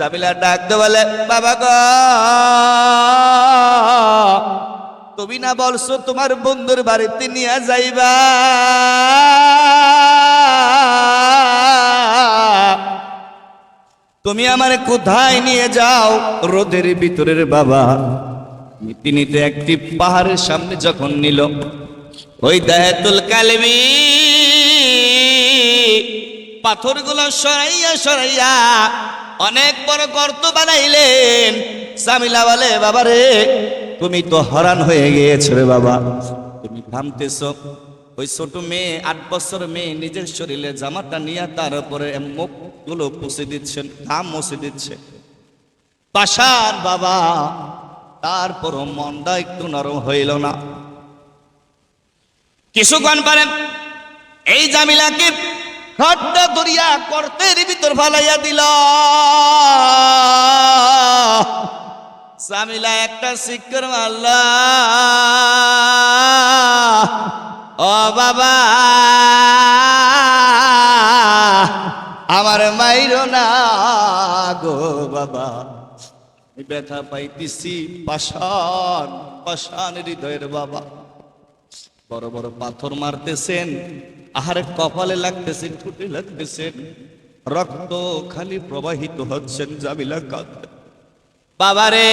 জামিলা ডাকতে বলে, বাবা গ, তুমি না বলছো তোমার বন্ধুর বাড়িতে নিয়ে যাইবা? তুমি আমার কোথায় নিয়ে যাও, রোদের ভিতরের বাবা? তিনি নিতে একটি পাহাড়ের সামনে যখন নিল, ওই দায়াতুল কালবি, পাথরগুলো সরাইয়া সরাইয়া অনেক বড় গর্ত বানাইলেন। সামিলা বলে বাবা রে তুমি তো হরান হয়ে গিয়েছো রে বাবা। তুমি থামতেছ ওই ছোট মেয়ে, আট বছর মেয়ে, নিজের শরীরে জামাটা নিয়ে তার উপরে মুখগুলো পুষে দিচ্ছেন, ঘাম মুছে দিচ্ছে। পাশার বাবা তারপর মনটা একটু নরম হইল না। কিছুক্ষণ পারেন এই জামিলাকে খট্টা ধরিয়া করতের ভিতর ফালাইয়া দিল। জামিলা একটা শিক্ষর মারলা ও বাবা। আমার মাইরো না গো বাবা। ব্যথা পাইতেছি পাষাণ পাষাণ হৃদয়ের বাবা। বড় বড় পাথর মারতেছেন আহারে কপালে লাগতেছেন ঠুটে লাগতেছেন রক্ত খালি প্রবাহিত হচ্ছেন জামিলা কাঁদতে বাবারে!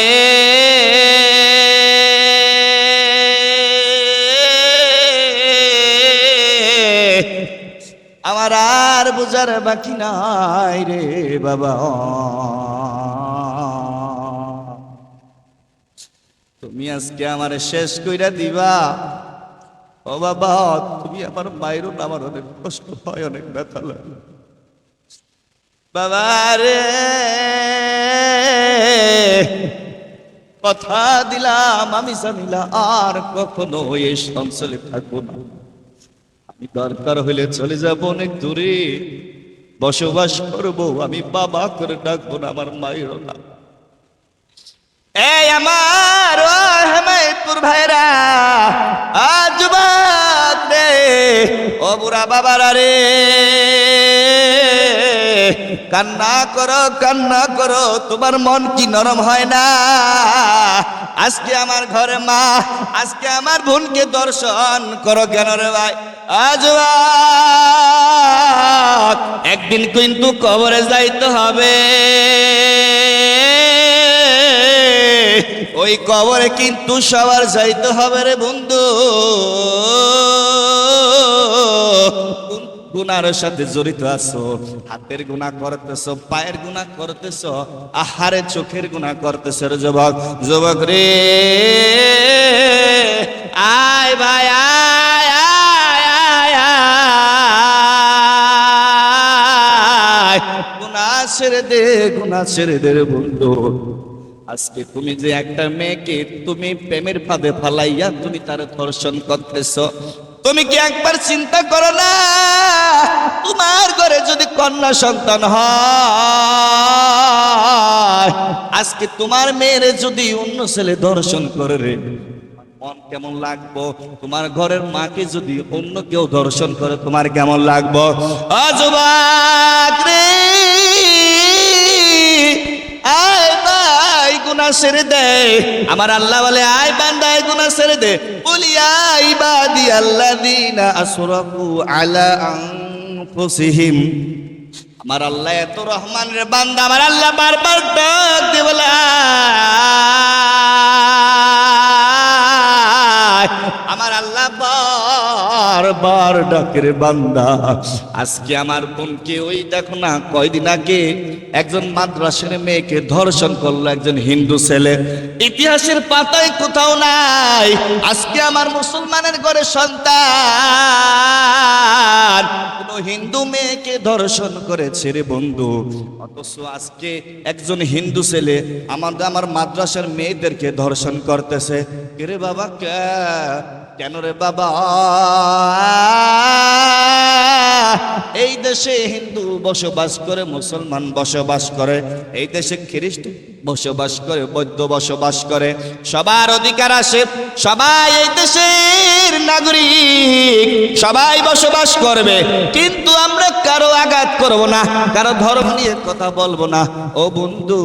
আমার আর বুঝার বাকি নাই রে বাবা। তুমি আজকে আমার শেষ কইরা দিবা। ও বাবা, তুমি আমার মায়ের আমার অনেক কষ্ট হয়, অনেক ব্যথা লাগে। বাবা রে, কথা দিলাম, আমি জানিলা আর কখনো এই সংসারে থাকব না। আমি দরকার হইলে চলে যাব অনেক দূরে। বসবাস করব, আমি বাবা করে ডাকবো না, আমার মায়ের না। আমার ভাইরা, আজ দে। ও বুড়া বাবারা রে, কান্না করো কান্না করো, তোমার মন কি নরম হয় না? আজকে আমার ঘরে মা, আজকে আমার বোনকে দর্শন করো কেন রে ভাই? আজ। একদিন কিন্তু কবরে যাইতে হবে। ওই কবরে কিন্তু সবার যাইতে হবে রে বন্ধু। গুনার সাথে জড়িত আছো? হাতের গুণা করতেছো, পায়ের গুণা করতেছো, আহারে চোখের গুণা করতেছো রে যুবক। যুবক রে, আয় ভাই, আয় আয় আয় আয়। গুণা ছেড়ে দে গুণা ছেড়ে দে বন্ধু। আজকে তুমি যে একটা মেয়েকে তুমি প্রেমের ফাঁদে ফালাইয়া তুমি তার ধর্ষণ করতেছ, তুমি কি একবার চিন্তা করো না? তোমার ঘরে যদি কন্যা সন্তান হয়, আজকে তোমার মেয়েরে যদি অন্য ছেলে ধর্ষণ করে রে মন কেমন লাগবো? তোমার ঘরের মাকে যদি অন্য কেউ দর্শন করে, তোমার কেমন লাগবো? অজবাক রে ছেড়ে দে আমার আল্লাহ বলে, আয় বান্দায় গুনা ছেড়ে দে বলি আই বাদি আল্লাযীনা আসরাফু আলা আনফুসিহিম আমার আল্লাহ এত রহমান রে বান্দা, আমার আল্লাহ বারবার ডাক দিয়ে বলে। আমার আল্লাহ বারবার ডাকের বান্দা। আজকে আমার বোনকে ওই দেখো না, কয়দিন আগে একজন মাদ্রাসের মেয়েকে ধর্ষণ করল একজন হিন্দু ছেলে। ইতিহাসের পাতায় কোথাও নাই। আজকে আমার মুসলমানের ঘরে সন্তান। হিন্দু মেয়েকে ধর্ষণ করেছে রে বন্ধু। অথচ আজকে একজন হিন্দু ছেলে আমাদের আমার মাদ্রাসার মেয়েদেরকে ধর্ষণ করতেছে। রে বাবা কেন রে বাবা? এই দেশে হিন্দু বসবাস করে, মুসলমান বসবাস করে, এই দেশে খ্রিস্ট বসবাস করে, বৌদ্ধ বসবাস করে, সবার অধিকার আছে, সবাই এই দেশের নাগরিক, সবাই বসবাস করবে, কিন্তু আমরা কারও আঘাত করব না, কারও ধর্ম নিয়ে কথা বলব না। ও বন্ধু,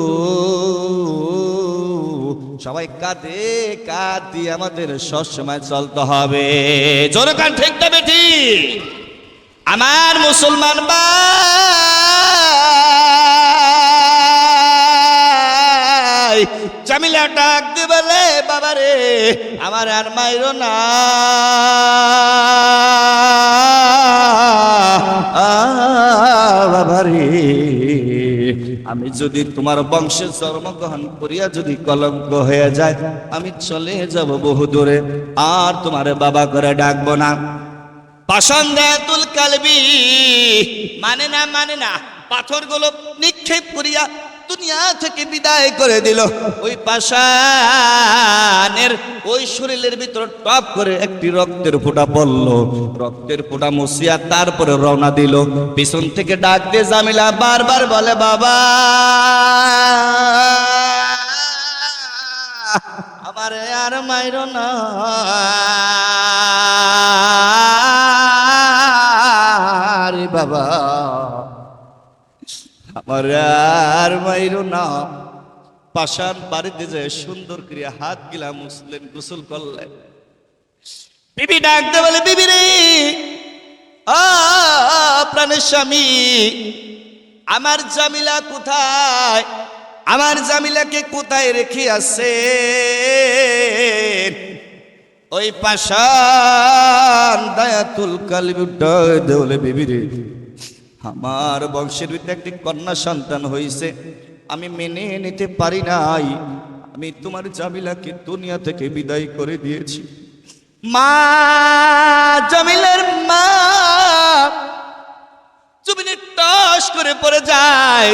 সবাই কাঁধে কাঁধ দিয়ে আমাদের সবসময় চলতে হবে। জোরকান ঠিক না বেটি আমার মুসলমান ভাই জামিলা ডাক দিয়ে বলে বাবা রে আমার আর মাইরো না। আ, বাবা রে আমি যদি তোমার বংশে জন্মগ্রহণ করিয়া যদি কলঙ্ক হয়ে যায় আমি চলে যাব বহু দূরে আর তোমার বাবা করে ডাকবো না। পাষাণদাতুল কালবি। মানে না মানে না, পাথরগুলো নিক্ষেপ করিয়া দুনিয়া থেকে বিদায় করে দিল। ওই পাষাণের ওই শরীরের ভিতর টপ করে একটি রক্তের ফোঁটা পড়ল। রক্তের ফোঁটা মুছিয়া তারপরে রওনা দিল। পিছন থেকে ডাক দিয়ে জামিলা বারবার বলে, বাবা, আমারে আর মাইর না। বাবা। আমার আর মাইর না। পাশান বাড়িতে যে সুন্দর ক্রিয়া হাত গিলা মুসলেন গোসল করলেন বিবি ডাকতে বলে, বিবি রে প্রাণের স্বামী, আমার জামিলা কোথায়? আমার জামিলাকে কোথায় রেখে আছে ওই পাশান দায়াতুল কালিবি দেওলে বিবি রে আমার বংশের ভিতরে একটি কন্যা সন্তান হয়েছে আমি মেনে নিতে পারি নাই। আমি তোমার জামিলাকে দুনিয়া থেকে বিদায় করে দিয়েছি। মা, জামিলের মা, জমিনে টস করে পড়ে যায়।